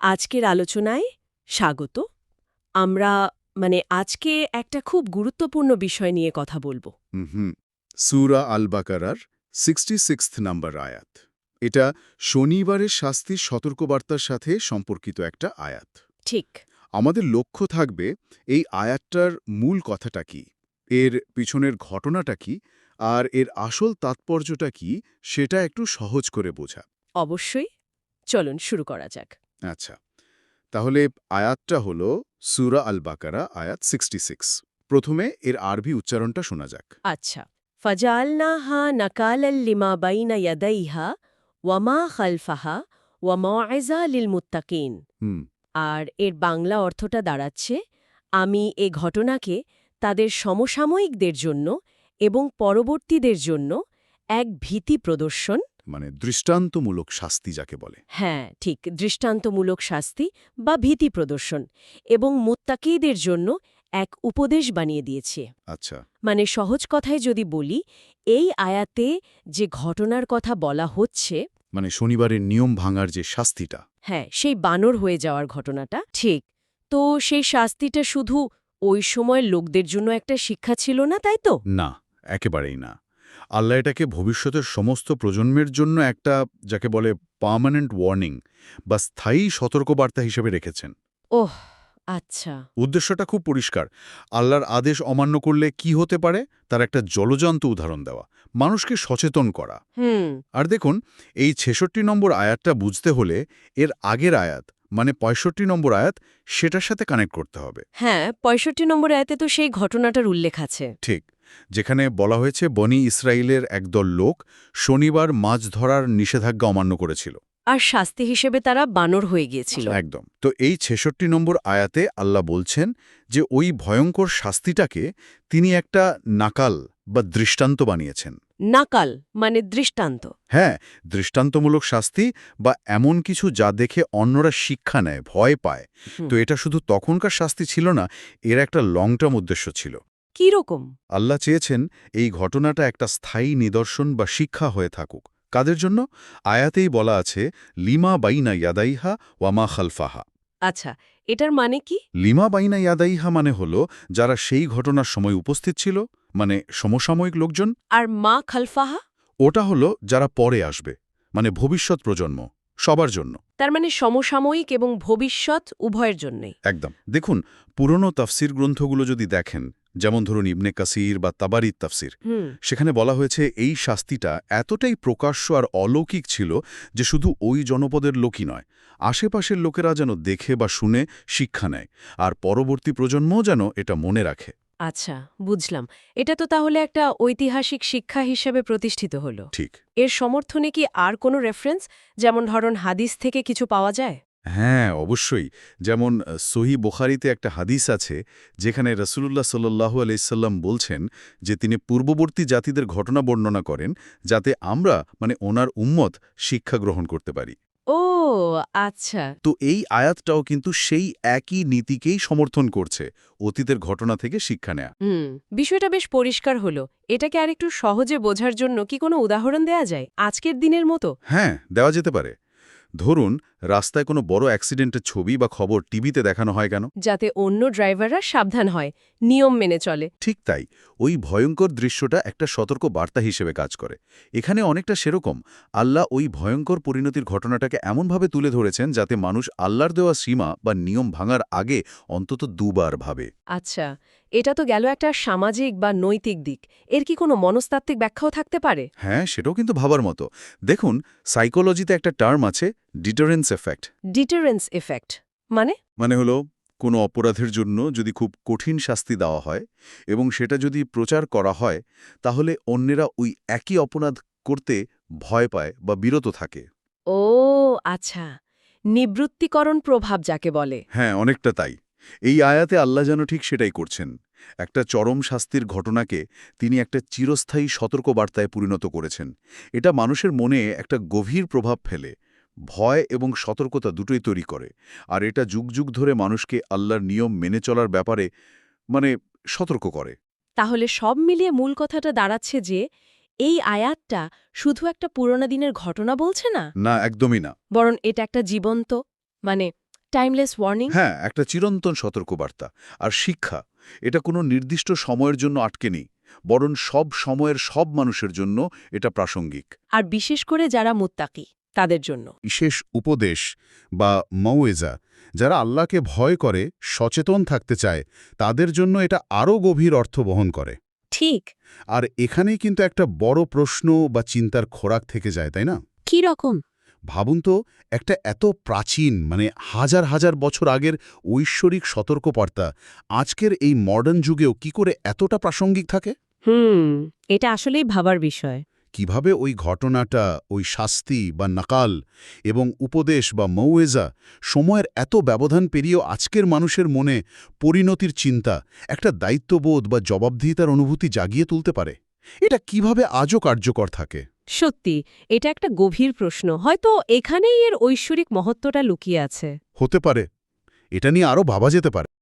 আজকের আলোচনায় স্বাগত। আমরা মানে আজকে একটা খুব গুরুত্বপূর্ণ বিষয় নিয়ে কথা বলব। হুম সুরা আল বাকারার সিক্সটি সিক্সথ নাম্বার আয়াত। এটা শনিবারের শাস্তির সতর্কবার্তার সাথে সম্পর্কিত একটা আয়াত। ঠিক। আমাদের লক্ষ্য থাকবে এই আয়াতটার মূল কথাটা কি এর পিছনের ঘটনাটা কি আর এর আসল তাৎপর্যটা কি সেটা একটু সহজ করে বোঝা। অবশ্যই চলুন শুরু করা যাক। আচ্ছা তাহলে আয়াতটা হল সুরা আল বাকারা আয়াত সিক্সটি প্রথমে এর আরবি উচ্চারণটা শোনা যাক। আচ্ছা ফাজালনাহা নাকালাল্লিমা বাইনা ইয়াদাইহা ওয়ামা খালফাহা ওয়ামাইজা লিল মুত্তাকিন হুম। আর এর বাংলা অর্থটা দাঁড়াচ্ছে আমি এ ঘটনাকে তাদের সমসাময়িকদের জন্য এবং পরবর্তীদের জন্য এক ভীতি প্রদর্শন মানে দৃষ্টান্তমূলক শাস্তি যাকে বলে। হ্যাঁ ঠিক দৃষ্টান্তমূলক শাস্তি বা ভীতি প্রদর্শন এবং মুত্তাকিদের জন্য এক উপদেশ বানিয়ে দিয়েছে। আচ্ছা। মানে সহজ কথায় যদি বলি এই আয়াতে যে ঘটনার কথা বলা হচ্ছে মানে শনিবারের নিয়ম ভাঙার যে শাস্তিটা। হ্যাঁ সেই বানর হয়ে যাওয়ার ঘটনাটা ঠিক। তো সেই শাস্তিটা শুধু ওই সময়ের লোকদের জন্য একটা শিক্ষা ছিল না তাই তো? না একেবারেই না। আল্লাহ এটাকে ভবিষ্যতের সমস্ত প্রজন্মের জন্য একটা যাকে বলে পার্মানেন্ট ওয়ার্নিং বা স্থায়ী সতর্কবার্তা হিসেবে রেখেছেন। ওহ আচ্ছা। উদ্দেশ্যটা খুব পরিষ্কার। আল্লাহর আদেশ অমান্য করলে কি হতে পারে? তার একটা জলজান্ত উদাহরণ দেওয়া। মানুষকে সচেতন করা। হুম। আর দেখুন এই ছেষট্টি নম্বর আয়াতটা বুঝতে হলে এর আগের আয়াত মানে পঁয়ষট্টি নম্বর আয়াত সেটার সাথে কানেক্ট করতে হবে। হ্যাঁ পঁয়ষট্টি নম্বর আয়াতে তো সেই ঘটনাটার উল্লেখ আছে। ঠিক। যেখানে বলা হয়েছে বনি ইসরায়েলের একদল লোক শনিবার মাছ ধরার নিষেধাজ্ঞা অমান্য করেছিল। আর শাস্তি হিসেবে তারা বানর হয়ে গিয়েছিল। একদম। তো এই ছেষট্টি নম্বর আয়াতে আল্লাহ বলছেন যে ওই ভয়ঙ্কর শাস্তিটাকে তিনি একটা নাকাল বা দৃষ্টান্ত বানিয়েছেন। নাকাল মানে দৃষ্টান্ত। হ্যাঁ দৃষ্টান্তমূলক শাস্তি বা এমন কিছু যা দেখে অন্যরা শিক্ষা নেয় ভয় পায়। তো এটা শুধু তখনকার শাস্তি ছিল না এর একটা লং টার্ম উদ্দেশ্য ছিল। কি রকম আল্লাহ চেয়েছেন এই ঘটনাটা একটা স্থায়ী নিদর্শন বা শিক্ষা হয়ে থাকুক। কাদের জন্য? আয়াতেই বলা আছে লিমা বাইনা ইয়াদাইহা ওয়ামা খালফাহা। আচ্ছা এটার মানে কি? লিমা বাইনা ইয়াদাইহা মানে হল যারা সেই ঘটনার সময় উপস্থিত ছিল মানে সমসাময়িক লোকজন। আর মা খালফাহা? ওটা হলো যারা পরে আসবে মানে ভবিষ্যৎ প্রজন্ম সবার জন্য। তার মানে সমসাময়িক এবং ভবিষ্যৎ উভয়ের জন্যই। একদম। দেখুন পুরনো তাফসির গ্রন্থগুলো যদি দেখেন যেমন ধরুন ইবনে কাসির বা তাবারিত তাফসির। সেখানে বলা হয়েছে এই শাস্তিটা এতটাই প্রকাশ্য আর অলৌকিক ছিল যে শুধু ওই জনপদের লোকই নয় আশেপাশের লোকেরা যেন দেখে বা শুনে শিক্ষা নেয় আর পরবর্তী প্রজন্মও যেন এটা মনে রাখে। আচ্ছা বুঝলাম। এটা তো তাহলে একটা ঐতিহাসিক শিক্ষা হিসেবে প্রতিষ্ঠিত হলো। ঠিক। এর সমর্থনে কি আর কোনো রেফারেন্স যেমন ধরন হাদিস থেকে কিছু পাওয়া যায়? হ্যাঁ অবশ্যই। যেমন সহি বোখারিতে একটা হাদিস আছে যেখানে রসুল্লাহ সাল্লু আলাইসাল্লাম বলছেন যে তিনি পূর্ববর্তী জাতিদের ঘটনা বর্ণনা করেন যাতে আমরা মানে ওনার উম্মত শিক্ষা গ্রহণ করতে পারি। ও আচ্ছা। তো এই আয়াতটাও কিন্তু সেই একই নীতিকেই সমর্থন করছে অতীতের ঘটনা থেকে শিক্ষা নেয়া। হুম বিষয়টা বেশ পরিষ্কার হলো। এটাকে আরেকটু সহজে বোঝার জন্য কি কোনো উদাহরণ দেয়া যায় আজকের দিনের মতো? হ্যাঁ দেওয়া যেতে পারে। ধরুন রাস্তায় কোনো বড় অ্যাক্সিডেন্টের ছবি বা খবর টিভিতে দেখানো হয় কেন? যাতে অন্য ড্রাইভাররা সাবধান হয় নিয়ম মেনে চলে। ঠিক তাই ওই ভয়ঙ্কর দৃশ্যটা একটা সতর্ক বার্তা হিসেবে কাজ করে। এখানে অনেকটা সেরকম আল্লাহ ওই ভয়ঙ্কর পরিণতির ঘটনাটাকে এমনভাবে তুলে ধরেছেন যাতে মানুষ আল্লাহর দেওয়া সীমা বা নিয়ম ভাঙার আগে অন্তত দুবার ভাবে। আচ্ছা এটা তো গেল একটা সামাজিক বা নৈতিক দিক। এর কি কোনো মনস্তাত্ত্বিক ব্যাখ্যাও থাকতে পারে? হ্যাঁ সেটাও কিন্তু ভাবার মতো। দেখুন সাইকোলজিতে একটা টার্ম আছে ডিটারেন্স এফেক্ট ডিটারেন্স এফেক্ট মানে? মানে হলো কোনো অপরাধের জন্য যদি খুব কঠিন শাস্তি দেওয়া হয় এবং সেটা যদি প্রচার করা হয় তাহলে অন্যেরা ওই একই অপরাধ করতে ভয় পায় বা বিরত থাকে। ও আচ্ছা। নিবৃত্তিকরণ প্রভাব যাকে বলে। হ্যাঁ অনেকটা তাই। এই আয়াতে আল্লাহ যেন ঠিক সেটাই করছেন। একটা চরম শাস্তির ঘটনাকে তিনি একটা চিরস্থায়ী সতর্কবার্তায় পরিণত করেছেন। এটা মানুষের মনে একটা গভীর প্রভাব ফেলে। ভয় এবং সতর্কতা দুটোই তৈরি করে। আর এটা যুগ যুগ ধরে মানুষকে আল্লাহর নিয়ম মেনে চলার ব্যাপারে মানে সতর্ক করে। তাহলে সব মিলিয়ে মূল কথাটা দাঁড়াচ্ছে যে এই আয়াতটা শুধু একটা পুরোনো দিনের ঘটনা বলছে না? না একদমই না। বরং এটা একটা জীবন্ত মানে টাইমলেস ওয়ার্নিং হ্যাঁ একটা চিরন্তন সতর্কবার্তা। আর শিক্ষা এটা কোনো নির্দিষ্ট সময়ের জন্য আটকে নেই বরং সব সময়ের সব মানুষের জন্য এটা প্রাসঙ্গিক। আর বিশেষ করে যারা মুত্তাকি। তাদের জন্য। বিশেষ উপদেশ বা মৌয়েজা যারা আল্লাহকে ভয় করে সচেতন থাকতে চায় তাদের জন্য এটা আরও গভীর অর্থ বহন করে। ঠিক। আর এখানেই কিন্তু একটা বড় প্রশ্ন বা চিন্তার খোরাক থেকে যায় তাই না? কি রকম? ভাবুন তো একটা এত প্রাচীন মানে হাজার হাজার বছর আগের ঐশ্বরিক সতর্কবার্তা আজকের এই মডার্ন যুগেও কি করে এতটা প্রাসঙ্গিক থাকে? হুম এটা আসলেই ভাবার বিষয়। কীভাবে ওই ঘটনাটা ওই শাস্তি বা নাকাল এবং উপদেশ বা মৌয়েজা সময়ের এত ব্যবধান পেরিয়েও আজকের মানুষের মনে পরিণতির চিন্তা একটা দায়িত্ববোধ বা জবাবদিহিতার অনুভূতি জাগিয়ে তুলতে পারে? এটা কীভাবে আজও কার্যকর থাকে? সত্যি এটা একটা গভীর প্রশ্ন। হয়তো এখানেই এর ঐশ্বরিক মহত্বটা লুকিয়ে আছে। হতে পারে। এটা নিয়ে আরও ভাবা যেতে পারে।